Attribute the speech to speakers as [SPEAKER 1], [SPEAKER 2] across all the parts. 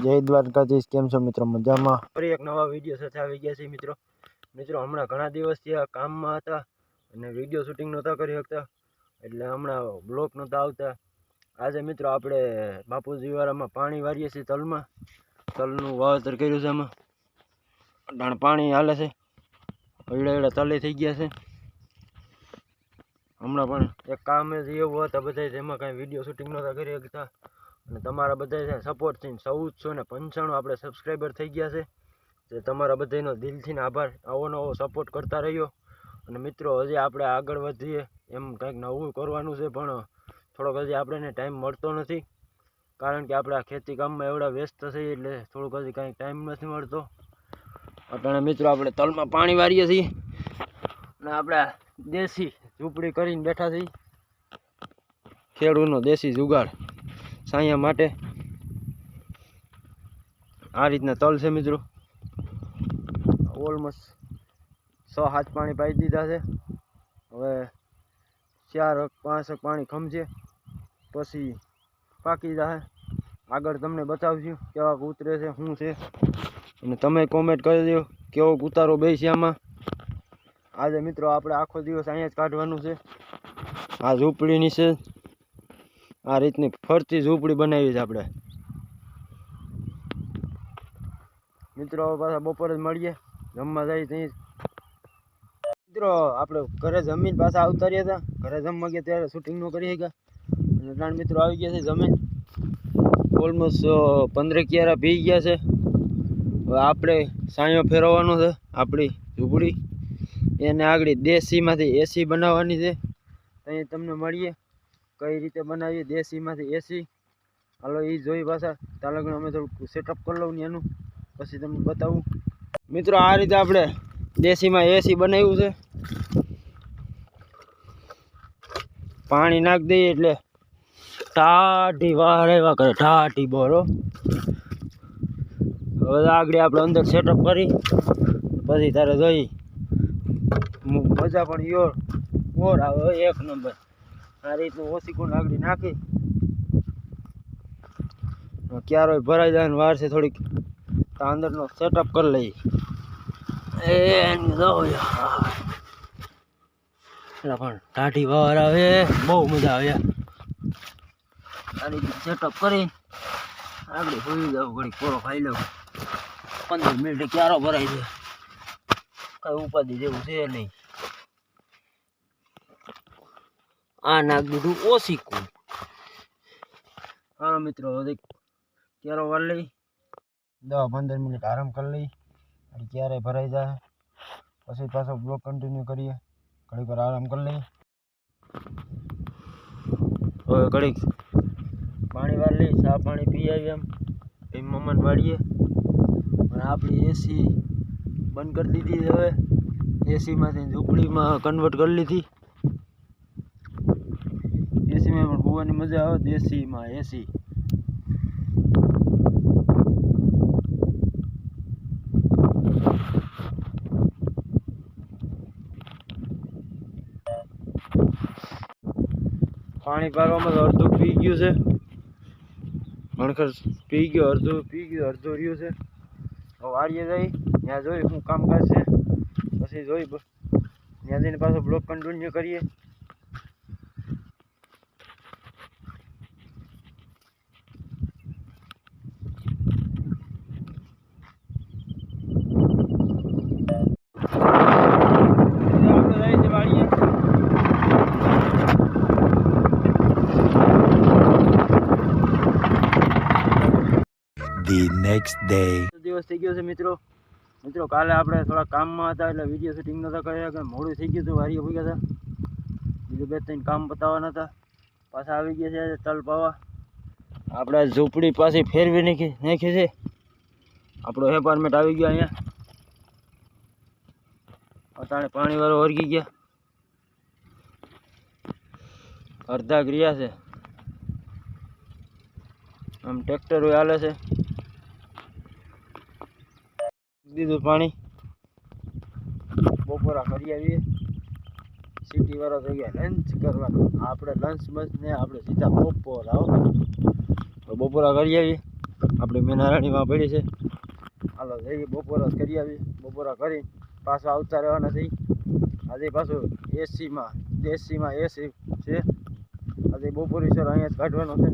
[SPEAKER 1] જય દ્વારકાધીશ, કેમ છો મિત્રો? મજામાં? ફરી એક નવા વીડિયો સાથે આવી ગયા છે મિત્રો. મિત્રો, હમણાં ઘણા દિવસથી આ કામમાં હતા અને વીડિયો શૂટિંગ નહોતા કરી શકતા. એટલે હમણાં બ્લોક નહોતા આવતા. આજે મિત્રો આપણે બાપુજીવાળામાં પાણી વારીએ છીએ તલમાં. તલનું વાવેતર કર્યું છે આમાં. અટાણે પાણી હાલે છે. એડા એડા તલે થઈ ગયા છે. હમણાં પણ એક કામ જ એવું હતા બધા જેમાં કાંઈ વીડિયો શૂટિંગ નહોતા કરી શકતા. અને તમારા બધા છે સપોર્ટથી ચૌદસો ને પંચાણું આપણે સબસ્ક્રાઈબર થઈ ગયા છે. જે તમારા બધાનો દિલથી આભાર. આવો નવો સપોર્ટ કરતા રહ્યો અને મિત્રો, હજી આપણે આગળ વધીએ. એમ કંઈક નવું કરવાનું છે, પણ થોડોક હજી આપણને ટાઈમ મળતો નથી. કારણ કે આપણે આ ખેતી કામમાં એવડા વ્યસ્ત છીએ એટલે થોડુંક હજી કાંઈ ટાઈમ નથી મળતો. અટાણે મિત્રો, આપણે તલમાં પાણી વારીએ છીએ. અને આપણે દેશી ઝૂંપડી કરીને બેઠા છીએ. ખેડૂતનો દેશી જુગાડ. સાયા માટે આ રીતના તલ છે મિત્રો. ઓલમોસ્ટ સો હાથ પાણી પાઈ દીધા છે. હવે ચાર પાંચ પાણી ખમજે, પછી પાકી જાય. આગળ તમને બતાવશું કેવા ઉતરે છે, શું છે. અને તમે કોમેન્ટ કરી દો કેવો ઉતારો બે છે આમાં. આજે મિત્રો આપણે આખો દિવસ અહીંયા જ કાઢવાનું છે. આ ઝૂંપડીની છે. આ રીતની ફરતી ઝૂંપડી બનાવી છે આપણે. મિત્રો પાછા બપોરે જ મળીએ. જમવા જઈએ ત્યાં મિત્રો, આપણે ઘરે જમીન પાછા અવતારીએ હતા. ઘરે જમવા ગયા ત્યારે શૂટિંગ નો કરી શક્યા. અને ત્રણ મિત્રો આવી ગયા છે જમીન. ઓલમોસ્ટ પંદર ક્યારા પી ગયા છે. હવે આપણે સાયો ફેરવવાનો છે. આપણી ઝૂંપડી. એને આગળ દેશીમાંથી એસી બનાવવાની છે. ત્યાં તમને મળીએ. કઈ રીતે બનાવીએ, દેશીમાંથી એસી. હાલો એ જોઈ પાછા. તાલગણ અમે થોડુંક સેટઅપ કરી લઉં ને એનું. પછી તમને બતાવું. મિત્રો, આ રીતે આપણે દેશીમાં એસી બનાવ્યું છે. પાણી નાખી દઈએ એટલે ટાઢી વાર એવા કરે, ટાઢી બોરો હવે આગળ આપણે અંદર સેટઅપ કરી, પછી તારે જોઈ. મજા પણ યોર ઓર આવે એક નંબર આ રીતનું ઓછી ગુણ આગળ નાખી? ક્યારોય ભરાઈ જાય વાર છે થોડીક, તો અંદરનો સેટઅપ કરી લઈએ. એ પણ ટાઢી વાર આવે, બહુ મજા આવે. આ રીતે સેટઅપ કરી આગળ સુઈ જાવ ઘડી કોરો ખાઈ લઉં. પંદર મિનિટે ક્યારો ભરાઈ છે કઈ ઉપાધિ જેવું છે નહીં. આ નાખ દીધું ઓછી કું હાલો મિત્રો, હવે ક્યારો વાર લઈ? દસ પંદર મિનિટ આરામ કરી લઈ અને ક્યારે ભરાઈ જાય? પછી પાછો બ્લોક કન્ટિન્યુ કરીએ. ઘડીક વાર આરામ કરી લઈએ હવે ઘડીક પાણી વાર લઈ, ચા પાણી પી આવી એમ. એમ મમન વાળીએ. અને આપણી એસી બંધ કરી દીધી છે હવે. એસીમાંથી ઝૂંપડીમાં કન્વર્ટ કરી લીધી. પણ મજા આવે દેશીમાં, એસી. પાણી પાડવામાં તો અડધું પી ગયું છે. ભણખર પી ગયો, અડધું પી ગયું, અડધું રહ્યું છે. વાળીએ જઈ, ત્યાં જોઈ શું કામકાજ છે. પછી જોઈ ત્યાં જઈને પાછો બ્લોક કન્ટિન્યુ કરીએ આપણે જઈએ છીએ વાળીએ
[SPEAKER 2] the નેક્સ્ટ ડે
[SPEAKER 1] દિવસ થઈ ગયો છે મિત્રો. મિત્રો, કાલે આપણે થોડા કામમાં હતા એટલે વીડિયો શૂટિંગ નહોતા કર્યા કે મોડું થઈ ગયું હતું વારીએ ગયા હતા. બીજું બે ત્રણ કામ બતાવવાના હતા. પાછા આવી ગયા છે, તલ પાવા. આપણે ઝૂંપડી પાછી ફેરવી નાખી નાખી છે. આપણો એપાર્ટમેન્ટ આવી ગયો અહીંયા. અટાણે પાણીવાળો વર્ગી ગયા. અડધા ગ્રિયા છે. આમ ટ્રેક્ટર હાલે છે. દીધું પાણી. બપોરા કરી આવીએ. સિટી વાળા થઈ ગયા લંચ કરવાનો. આપણે લંચ બસ ને આપણે સીધા બપોર તો બપોરા કરી આવીએ. આપણે મેનારાણીમાં પડી છે. હાલો, જઈએ બપોરા કરી આવીએ. બપોરા કરી પાછા આવતા રહેવાના થઈ આજે પાછું એસીમાં એસીમાં એસી છે. આજે બપોરે સર અહીંયા જ કાઢવાનો છે.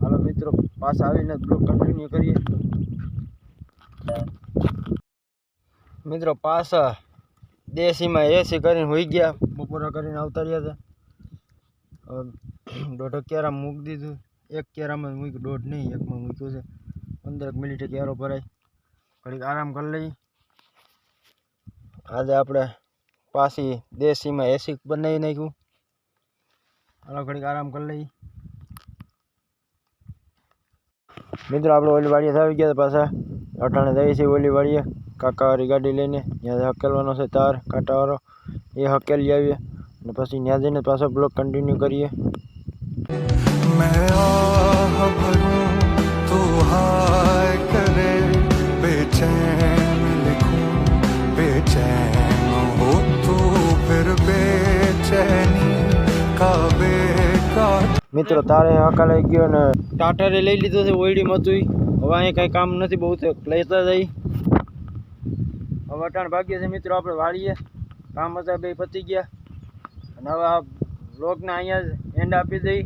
[SPEAKER 1] હાલો મિત્રો, પાછા આવીને બ્લોક કન્ટિન્યુ કરીએ. મિત્રો પાછા દેશીમાં એસી કરીને હોઈ ગયા. બપોરા કરીને આવતા રહ્યા હતા. હવે દોઢ કેરા મૂકી દીધું. એક કેરામાં મૂક્યું. દોઢ નહીં, એકમાં મૂક્યું છે. પંદર મિનિટે કેરો ભરાય. ઘડીક આરામ કરી લઈ આજે આપણે પાછી દેશીમાં એસી બનાવી નાખ્યું. હાલો, ઘડીક આરામ કરી લઈ મિત્રો, આપણે ઓલી વાડીએ આવી ગયા હતા પાછા. અટાણે જઈએ છીએ ઓલી વાડીએ. કાકા ગાડી લઈને ત્યાં હકેલવાનો છે તાર કાંટાવાળો એ હકેલી આવીએ અને પછી ત્યાં જઈને પાછો બ્લોક કન્ટિન્યુ કરીએ મિત્રો તારે હકાલાઈ ગયો ને ટાટરે લઈ લીધો છે ઓયડી મચુઈ હવે અહીંયા કાંઈ કામ નથી બહુ લેતા જાય હવે અટાણ ભાગ્ય છે મિત્રો, આપણે વાળીએ. કામ હતા બે પતી ગયા. અને હવે આ બ્લોગને અહીંયા એન્ડ આપી દઈ.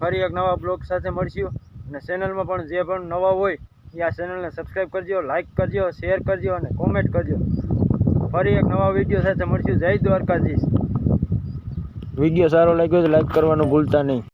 [SPEAKER 1] ફરી એક નવા બ્લોગ સાથે મળશું. અને ચેનલમાં પણ જે પણ નવા હોય, એ આ ચેનલને સબસ્ક્રાઈબ કરજો લાઈક કરજો શેર કરજો અને કોમેન્ટ કરજો. ફરી એક નવા વીડિયો સાથે મળશું. જય દ્વારકાધીશ. વીડિયો સારો લાગ્યો તો લાઈક કરવાનું ભૂલતા નહીં.